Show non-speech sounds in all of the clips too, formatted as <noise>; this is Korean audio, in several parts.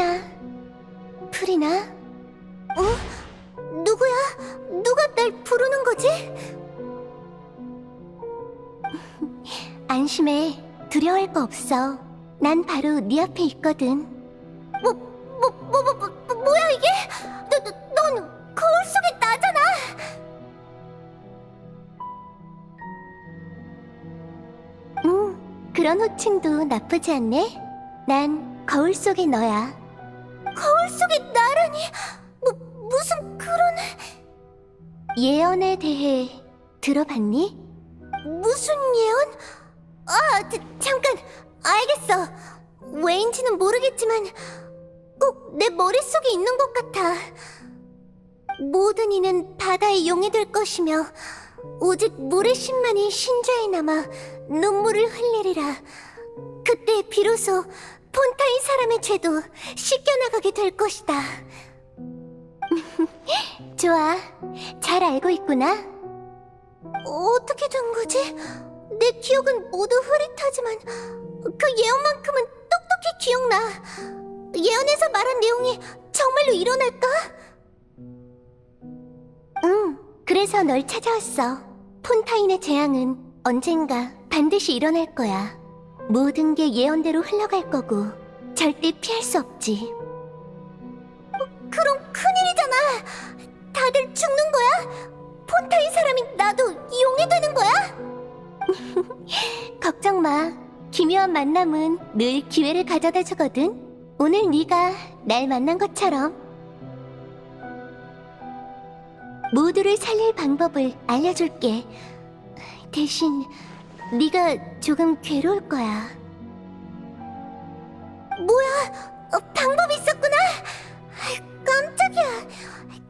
프리나, 프리나? 어? 누구야? 누가 날 부르는 거지? <laughs> 안심해. 두려워할 거 없어. 난 바로 네 앞에 있거든. 뭐, 뭐, 뭐, 뭐, 뭐, 뭐 뭐야 이게? 너, 너, 넌 거울 속에 나잖아. 응, 그런 호칭도 나쁘지 않네. 난 거울 속의 너야. 속에 나라니? 뭐, 무슨 그런... 예언에 대해 들어봤니? 무슨 예언? 아, 자, 잠깐, 알겠어. 왜인지는 모르겠지만 꼭 내 머릿속에 있는 것 같아. 모든 이는 바다의 용이 될 것이며 오직 물의 신만이 신자에 남아 눈물을 흘리리라. 그때 비로소 폰타인 사람의 죄도 씻겨나가게 될 것이다. <laughs> 좋아, 잘 알고 있구나. 어떻게 된 거지? 내 기억은 모두 흐릿하지만 그 예언만큼은 똑똑히 기억나. 예언에서 말한 내용이 정말로 일어날까? 응, 그래서 널 찾아왔어. 폰타인의 재앙은 언젠가 반드시 일어날 거야. 모든 게 예언대로 흘러갈 거고 절대 피할 수 없지. 그럼 큰일이잖아. 다들 죽는 거야? 폰타인 사람이 나도 용이 되는 거야? <laughs> 걱정 마. 기묘한 만남은 늘 기회를 가져다 주거든. 오늘 네가 날 만난 것처럼 모두를 살릴 방법을 알려줄게. 대신 네가 조금 괴로울 거야. 뭐야? 어, 방법이 있었구나. 아이, 깜짝이야.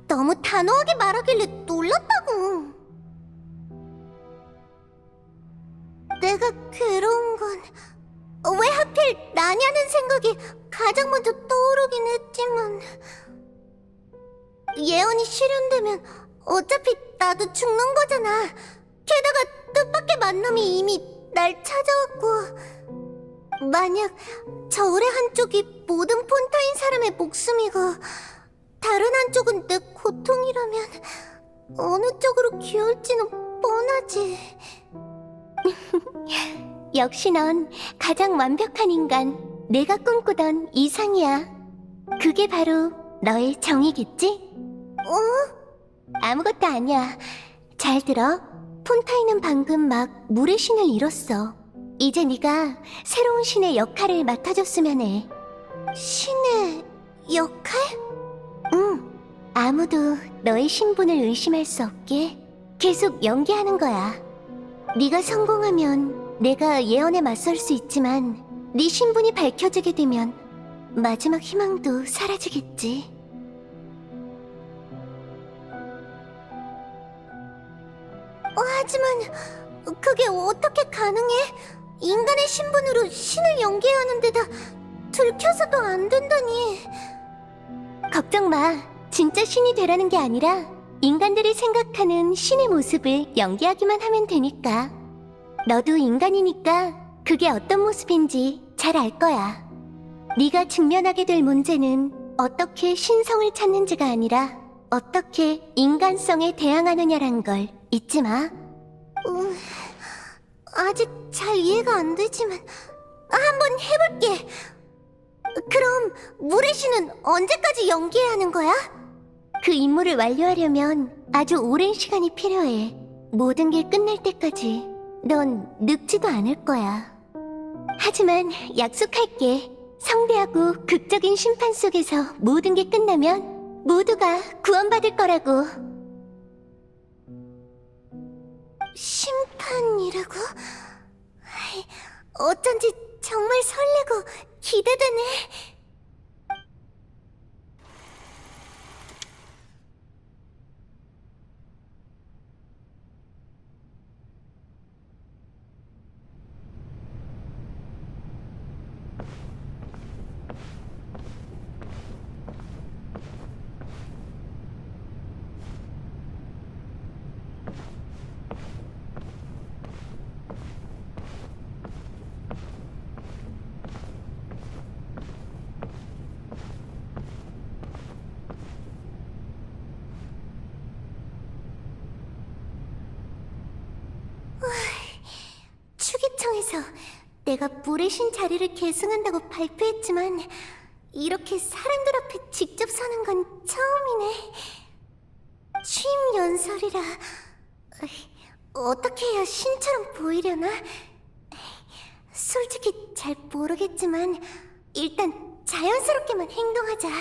너무 단호하게 말하길래 놀랐다고. 내가 괴로운 건 왜 하필 나냐는 생각이 가장 먼저 떠오르긴 했지만 예언이 실현되면 어차피 나도 죽는 거잖아. 게다가 뜻밖의 만남이 이미 날 찾아왔고 만약 저울의 한쪽이 모든 폰타인 사람의 목숨이고 다른 한쪽은 내 고통이라면 어느 쪽으로 기울지는 뻔하지. <laughs> 역시 넌 가장 완벽한 인간, 내가 꿈꾸던 이상이야. 그게 바로 너의 정이겠지? 어? 아무것도 아니야. 잘 들어. 폰타인은 방금 막 물의 신을 잃었어. 이제 네가 새로운 신의 역할을 맡아줬으면 해. 신의 역할? 응. 아무도 너의 신분을 의심할 수 없게 계속 연기하는 거야. 네가 성공하면 내가 예언에 맞설 수 있지만 네 신분이 밝혀지게 되면 마지막 희망도 사라지겠지. 어, 하지만 그게 어떻게 가능해? 인간의 신분으로 신을 연기해야 하는 데다 들켜서도 안 된다니. 걱정 마. 진짜 신이 되라는 게 아니라 인간들이 생각하는 신의 모습을 연기하기만 하면 되니까. 너도 인간이니까 그게 어떤 모습인지 잘 알 거야. 네가 직면하게 될 문제는 어떻게 신성을 찾는지가 아니라 어떻게 인간성에 대항하느냐란 걸 잊지 마. 음, 아직 잘 이해가 안 되지만 한번 해볼게. 그럼 물의 신은 언제까지 연기해야 하는 거야? 그 임무를 완료하려면 아주 오랜 시간이 필요해. 모든 게 끝날 때까지 넌 늙지도 않을 거야. 하지만 약속할게. 성대하고 극적인 심판 속에서 모든 게 끝나면 모두가 구원받을 거라고. 심판이라고? 어쩐지 정말 설레고 기대되네. 내가 물의 신 자리를 계승한다고 발표했지만 이렇게 사람들 앞에 직접 서는 건 처음이네. 취임 연설이라 어떻게 해야 신처럼 보이려나? 솔직히 잘 모르겠지만 일단 자연스럽게만 행동하자. <clears throat>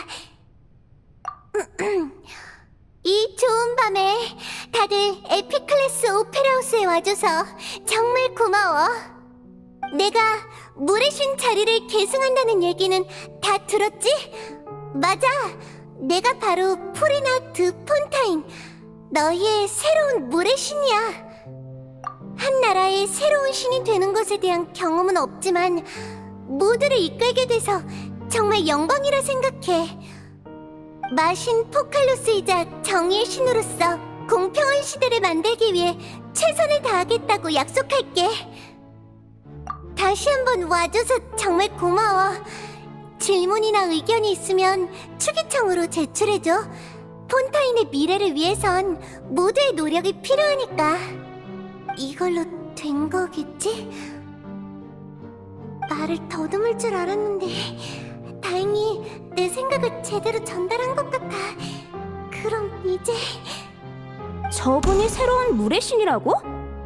이 좋은 밤에 다들 에피클래스 오페라하우스에 와줘서 정말 고마워. 내가 물의 신 자리를 계승한다는 얘기는 다 들었지? 맞아. 내가 바로 프리나 드 폰타인, 너희의 새로운 물의 신이야. 한 나라의 새로운 신이 되는 것에 대한 경험은 없지만 모두를 이끌게 돼서 정말 영광이라 생각해. 마신 포칼로스이자 정의의 신으로서 공평한 시대를 만들기 위해 최선을 다하겠다고 약속할게. 다시 한번 와줘서 정말 고마워. 질문이나 의견이 있으면 추기청으로 제출해줘. 폰타인의 미래를 위해선 모두의 노력이 필요하니까. 이걸로 된 거겠지? 말을 더듬을 줄 알았는데 다행히 내 생각을 제대로 전달한 것 같아. 그럼 이제 저분이 새로운 물의 신이라고?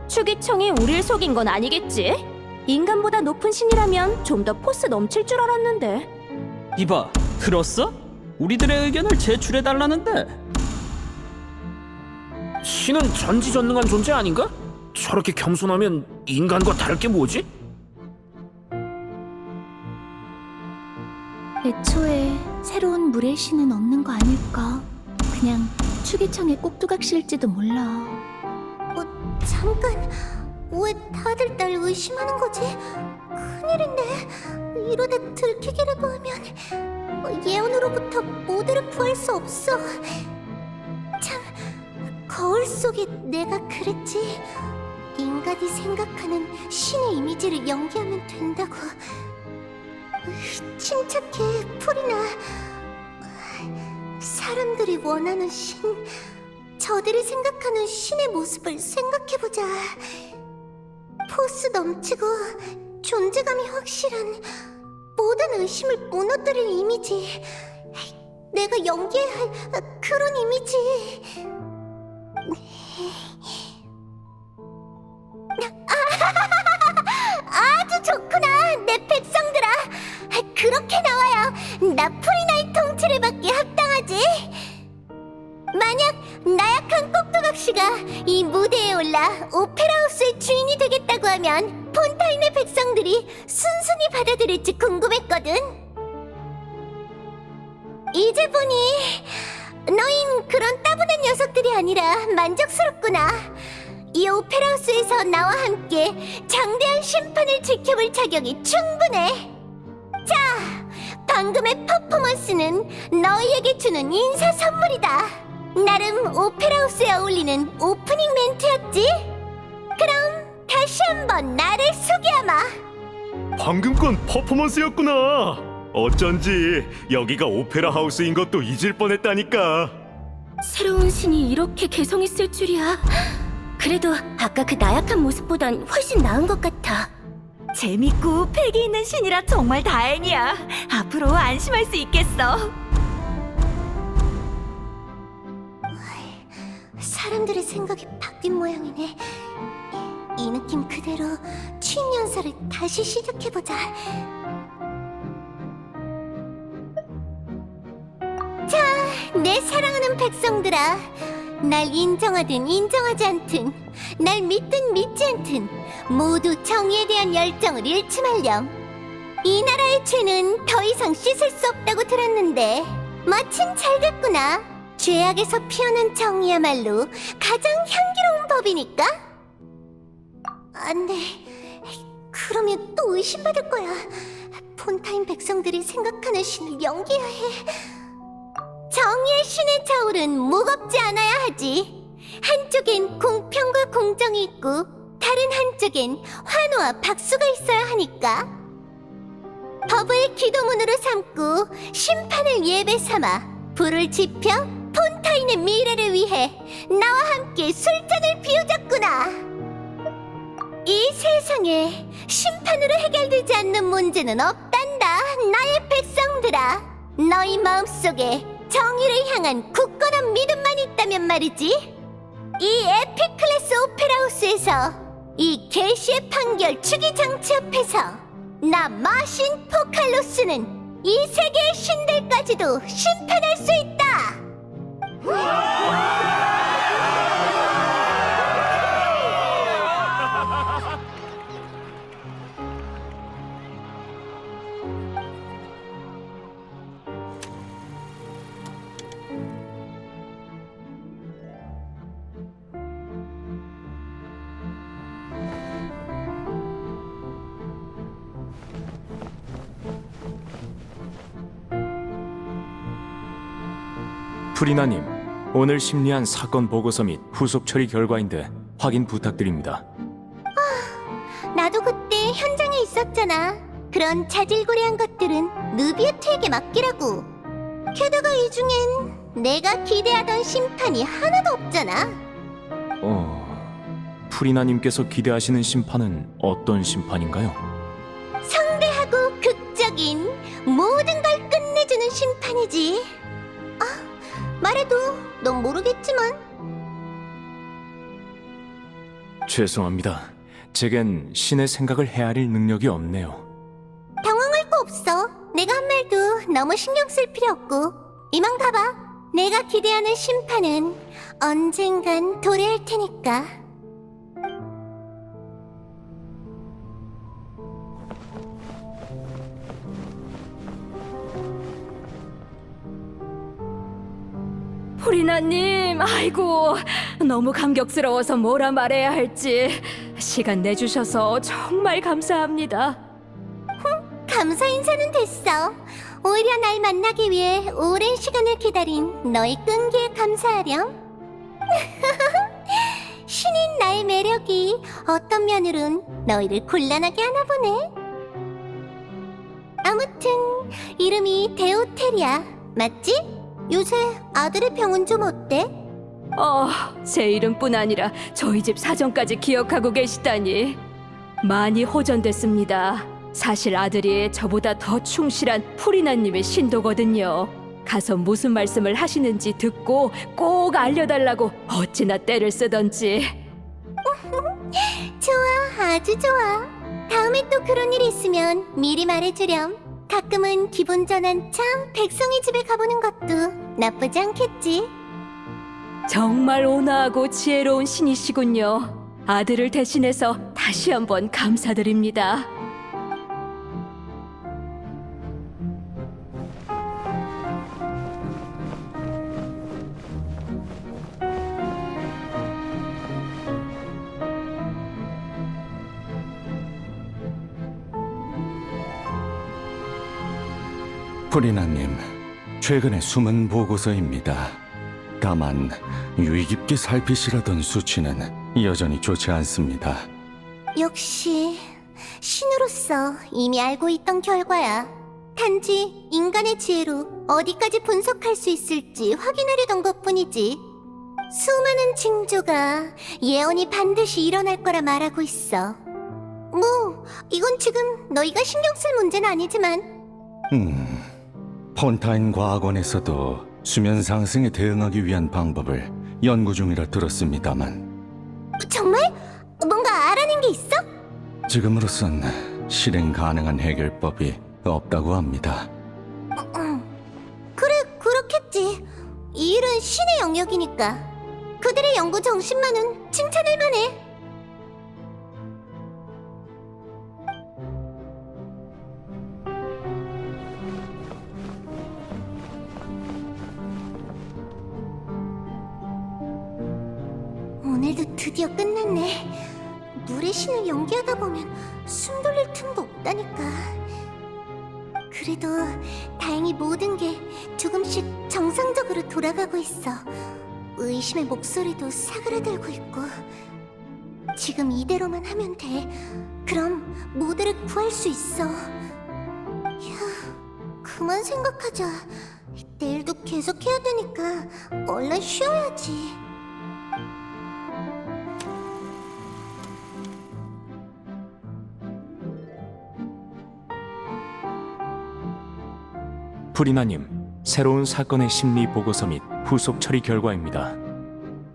추기청이 우릴 속인 건 아니겠지? 인간보다 높은 신이라면 좀 더 포스 넘칠 줄 알았는데 이봐, 들었어? 우리들의 의견을 제출해 달라는데. 신은 전지전능한 존재 아닌가? 저렇게 겸손하면 인간과 다를 게 뭐지? 애초에 새로운 물의 신은 없는 거 아닐까? 그냥 추기청의 꼭두각시일지도 몰라. 어, 잠깐 왜 다들 날 의심하는 거지? 큰일인데 이러다 들키기라도 하면 어, 예언으로부터 모두를 구할 수 없어. 참 거울 속에 내가 그랬지. 인간이 생각하는 신의 이미지를 연기하면 된다고. 으, 침착해, 풀이나. 사람들이 원하는 신. 저들이 생각하는 신의 모습을 생각해보자. 포스 넘치고 존재감이 확실한 모든 의심을 무너뜨릴 이미지. 내가 연기해야 할 그런 이미지. <laughs> 아주 좋구나, 내 백성들아. 그렇게 나와야 나 프리나의 통치를 받기에 합당하지. 만약 나약한 꼭두각시가 이 무대에 올라 오페라하우스의 주인이 되겠다고 하면 폰타인의 백성들이 순순히 받아들일지 궁금했거든. 이제 보니 너흰 그런 따분한 녀석들이 아니라 만족스럽구나. 이 오페라하우스에서 나와 함께 장대한 심판을 지켜볼 자격이 충분해. 자, 방금의 퍼포먼스는 너희에게 주는 인사 선물이다. 나름 오페라하우스에 어울리는 오프닝 멘트였지? 그럼 다시 한번 나를 소개하마. 방금 건 퍼포먼스였구나. 어쩐지 여기가 오페라 하우스인 것도 잊을 뻔했다니까. 새로운 신이 이렇게 개성 있을 줄이야 그래도 아까 그 나약한 모습보단 훨씬 나은 것 같아 재밌고 패기 있는 신이라 정말 다행이야 앞으로 안심할 수 있겠어 사람들의 생각이 바뀐 모양이네. 이 느낌 그대로 연설을 다시 시작해보자. 자, 내 사랑하는 백성들아. 날 인정하든 인정하지 않든, 날 믿든 믿지 않든, 모두 정의에 대한 열정을 잃지 말렴. 이 나라의 죄는 더 이상 씻을 수 없다고 들었는데, 마침 잘 됐구나. 죄악에서 피어난 정의야말로 가장 향기로운 법이니까? 안 돼. 그러면 또 의심받을 거야. 폰타인 백성들이 생각하는 신을 연기해야 해. 정의의 신의 저울은 무겁지 않아야 하지. 한쪽엔 공평과 공정이 있고, 다른 한쪽엔 환호와 박수가 있어야 하니까. 법을 기도문으로 삼고 심판을 예배 삼아 불을 지펴 폰타인의 미래를 위해 나와 함께 술잔을 비우자꾸나. 이 세상에 심판으로 해결되지 않는 문제는 없단다. 나의 백성들아, 너희 마음속에 정의를 향한 굳건한 믿음만 있다면 말이지. 이 에픽 클래스 오페라 하우스에서 이 계시의 판결 추기 장치 앞에서 나 마신 포칼로스는 이 세계의 신들까지도 심판할 수 있다. 프리나님, 오늘 심리한 사건 보고서 및 후속 처리 결과인데 확인 부탁드립니다. 나도 그때 현장에 있었잖아. 그런 자질구레한 것들은 누비우트에게 맡기라고. 게다가 이 중엔 내가 기대하던 심판이 하나도 없잖아. 어, 프리나님께서 기대하시는 심판은 어떤 심판인가요? 성대하고 극적인 모든 걸 끝내주는 심판이지. 아, 말해도 넌 모르겠지만 죄송합니다. 제겐 신의 생각을 헤아릴 능력이 없네요. 당황할 거 없어. 내가 한 말도 너무 신경 쓸 필요 없고. 이만 가봐. 내가 기대하는 심판은 언젠간 도래할 테니까. 포리나님, 아이고, 너무 감격스러워서 뭐라 말해야 할지. 시간 내주셔서 정말 감사합니다. 감사 인사는 됐어. 오히려 날 만나기 위해 오랜 시간을 기다린 너의 끈기에 감사하렴. <laughs> 신인 나의 매력이 어떤 면으론 너희를 곤란하게 하나 보네. 아무튼 이름이 데오텔이야. 맞지? 요새 아들의 병은 좀 어때? 어, 제 이름뿐 아니라 저희 집 사정까지 기억하고 계시다니. 많이 호전됐습니다. 사실 아들이 저보다 더 충실한 포리나님의 신도거든요. 가서 무슨 말씀을 하시는지 듣고 꼭 알려달라고 어찌나 때를 쓰던지. <laughs> 좋아, 아주 좋아. 다음에 또 그런 일이 있으면 미리 말해주렴. 가끔은 기분 전환 참 백성의 집에 가보는 것도 나쁘지 않겠지. 정말 온화하고 지혜로운 신이시군요. 아들을 대신해서 다시 한번 감사드립니다. 프리나님, 최근에 숨은 보고서입니다. 다만 유의 깊게 살피시라던 수치는 여전히 좋지 않습니다. 역시 신으로서 이미 알고 있던 결과야. 단지 인간의 지혜로 어디까지 분석할 수 있을지 확인하려던 것뿐이지. 수많은 징조가 예언이 반드시 일어날 거라 말하고 있어. 뭐, 이건 지금 너희가 신경 쓸 문제는 아니지만 음, 폰타인 과학원에서도 수면 상승에 대응하기 위한 방법을 연구 중이라 들었습니다만 정말 뭔가 알아낸 게 있어? 지금으로선 실행 가능한 해결법이 없다고 합니다. 그래, 그렇겠지. 이 일은 신의 영역이니까. 그들의 연구 정신만은 칭찬할 만해. 드디어 끝났네. 물의 신을 연기하다 보면 숨 돌릴 틈도 없다니까. 그래도 다행히 모든 게 조금씩 정상적으로 돌아가고 있어. 의심의 목소리도 사그라들고 있고. 지금 이대로만 하면 돼. 그럼 모두를 구할 수 있어. 휴, 그만 생각하자. 내일도 계속 해야 되니까 얼른 쉬어야지. 프리나님, 새로운 사건의 심리 보고서 및 후속 처리 결과입니다.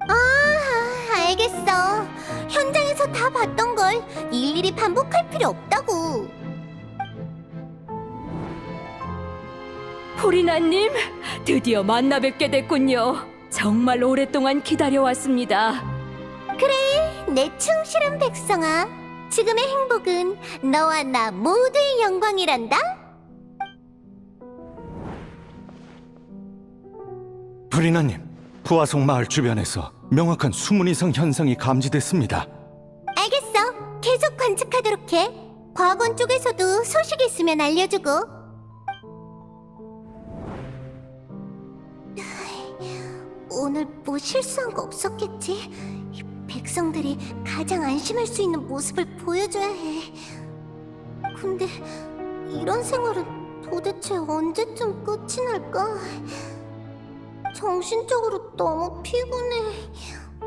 아, 알겠어. 현장에서 다 봤던 걸 일일이 반복할 필요 없다고. 포리나님, 드디어 만나 뵙게 됐군요. 정말 오랫동안 기다려왔습니다. 내 충실한 백성아, 지금의 행복은 너와 나 모두의 영광이란다. 브리나님, 부하성 마을 주변에서 명확한 수문 이상 현상이 감지됐습니다. 알겠어. 계속 관측하도록 해. 과건 쪽에서도 소식 있으면 알려주고. <sighs> 오늘 뭐 실수한 거 없었겠지? 이 백성들이 가장 안심할 수 있는 모습을 보여줘야 해. 근데 이런 생활은 도대체 언제쯤 끝이 날까? 정신적으로 너무 피곤해.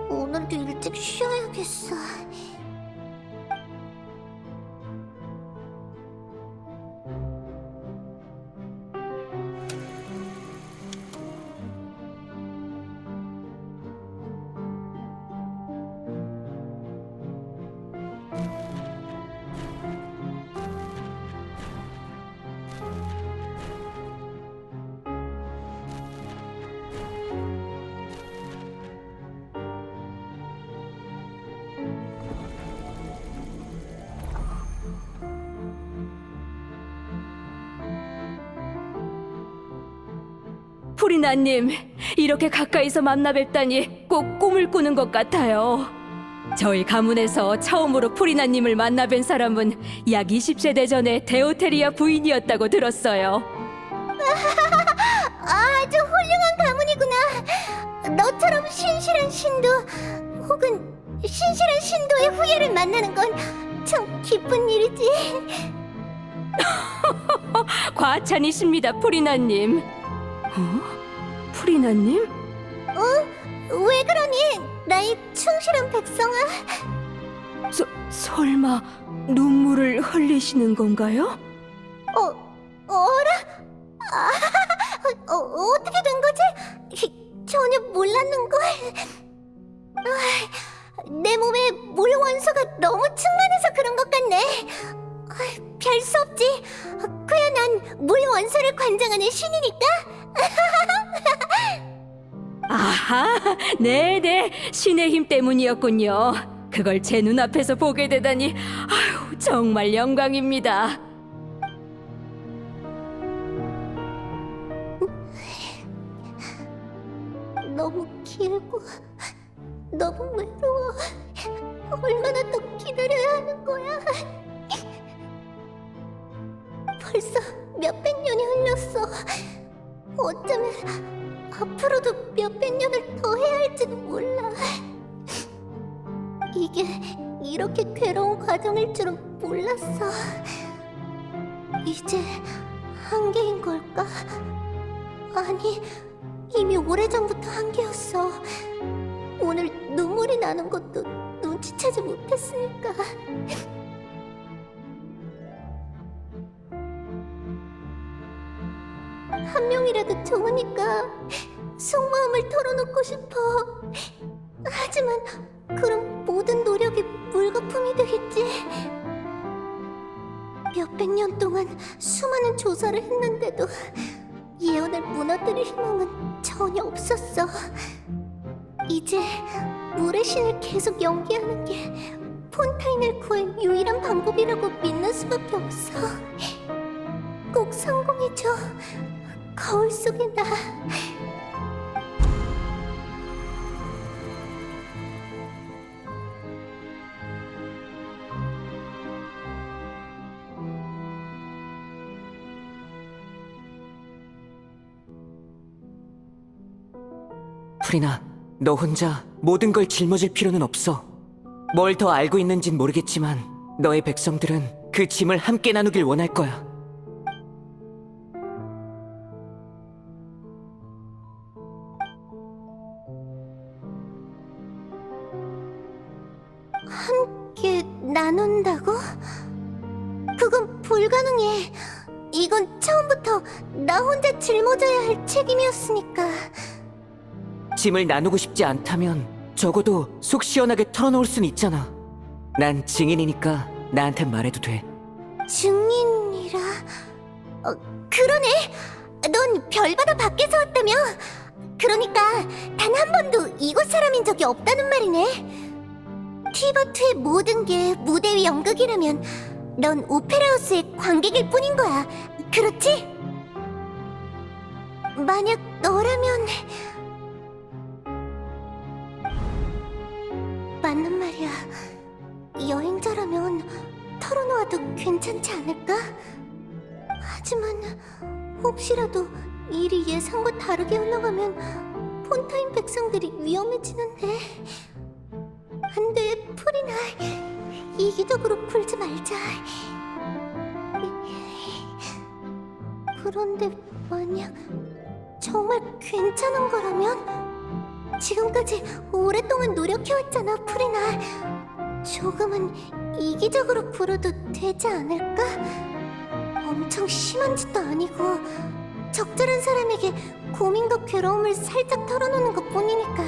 오늘도 일찍 쉬어야겠어. 포리나님, 이렇게 가까이서 만나 뵙다니 꼭 꿈을 꾸는 것 같아요. 저희 가문에서 처음으로 포리나님을 만나 뵌 사람은 약 20세대 전에 데오테리아 부인이었다고 들었어요. <laughs> 아주 훌륭한 가문이구나. 너처럼 신실한 신도 혹은 신실한 신도의 후예를 만나는 건 참 기쁜 일이지. <laughs> 과찬이십니다, 포리나님. 어? 포리나님? 왜 그러니? 나의 충실한 백성아. 서, 설마 눈물을 흘리시는 건가요? 어, 어라? 아, 어, 어떻게 된 거지? 히, 전혀 몰랐는걸. 아, 내 몸에 물 원소가 너무 충만해서 그런 것 같네. 별 수 없지. 그야 난 물 원소를 관장하는 신이니까. 아하, 네네, 신의 힘 때문이었군요. 그걸 제 눈앞에서 보게 되다니, 아유, 정말 영광입니다. 너무 길고 너무 외로워. 얼마나 더 기다려야 하는 거야? 벌써 몇백 년이 흘렀어. 어쩌면 앞으로도 몇백 년을 더 해야 할지도 몰라. 이게 이렇게 괴로운 과정일 줄은 몰랐어. 이제 한계인 걸까? 아니, 이미 오래전부터 한계였어. 오늘 눈물이 나는 것도 눈치채지 못했으니까. 한 명이라도 좋으니까 속마음을 털어놓고 싶어. 하지만 그럼 모든 노력이 물거품이 되겠지. 몇백 년 동안 수많은 조사를 했는데도 예언을 무너뜨릴 희망은 전혀 없었어. 이제 물의 신을 계속 연기하는 게 폰타인을 구할 유일한 방법이라고 믿는 수밖에 없어. 꼭 성공해줘. 거울 속의 나. 프리나, 너 혼자 모든 걸 짊어질 필요는 없어. 뭘 더 알고 있는진 모르겠지만 너의 백성들은 그 짐을 함께 나누길 원할 거야. 짐을 나누고 싶지 않다면 적어도 속 시원하게 털어놓을 순 있잖아. 난 증인이니까 나한테 말해도 돼. 증인이라. 어, 그러네. 넌 별바다 밖에서 왔다며. 그러니까 단 한 번도 이곳 사람인 적이 없다는 말이네. 티버트의 모든 게 무대 위 연극이라면 넌 오페라하우스의 관객일 뿐인 거야. 그렇지? 만약 너라면 맞는 말이야. 여행자라면 털어놓아도 괜찮지 않을까? 하지만 혹시라도 일이 예상과 다르게 흘러가면 폰타인 백성들이 위험해지는데 안 돼, 프리나 이기적으로 굴지 말자 그런데 만약 정말 괜찮은 거라면 지금까지 오랫동안 노력해왔잖아, 프리나 조금은 이기적으로 굴어도 되지 않을까? 엄청 심한 짓도 아니고 적절한 사람에게 고민과 괴로움을 살짝 털어놓는 것 뿐이니까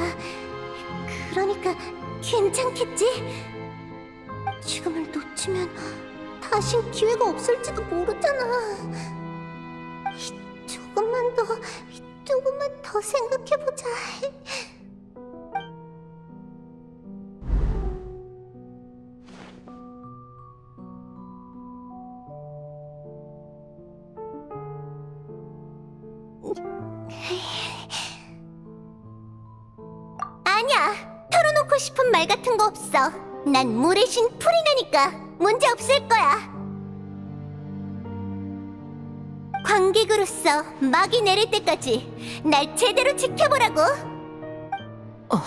그러니까 괜찮겠지? 지금을 놓치면 다신 기회가 없을지도 모르잖아 조금만 더 조금만 더 생각해보자 아니야. 털어놓고 싶은 말 같은 거 없어. 난 물의 신 풀이나니까 문제 없을 거야. 관객으로서 막이 내릴 때까지 날 제대로 지켜보라고. 어,